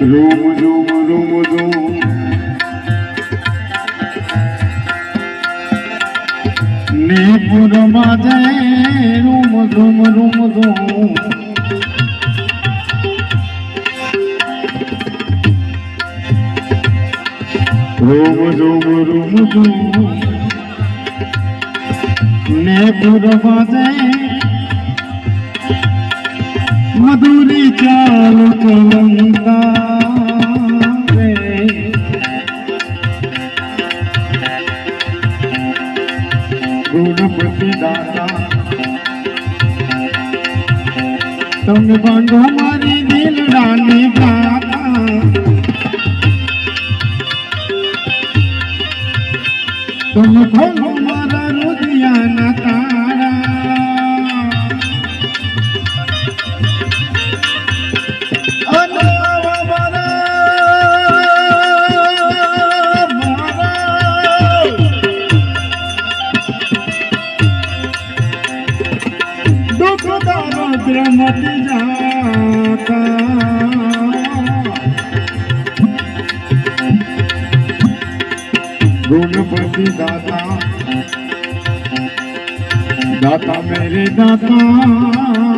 Room રૂમ રૂમ ઝૂમ. નીપુરમાં જાય રૂમ રૂમ રૂમ રૂમ રૂમ રૂમ રૂમ ઝૂમ. નીપુરમાં જાય મધુરી ચાલુ કલંકા ગુણપતિ દાતા તમે બાંધો મારી દિલડાની ગાતા તમે ખોલો મારા રુદિયાના મત જાતા ગુણપતિ દાતા દાતા મેરે દાતા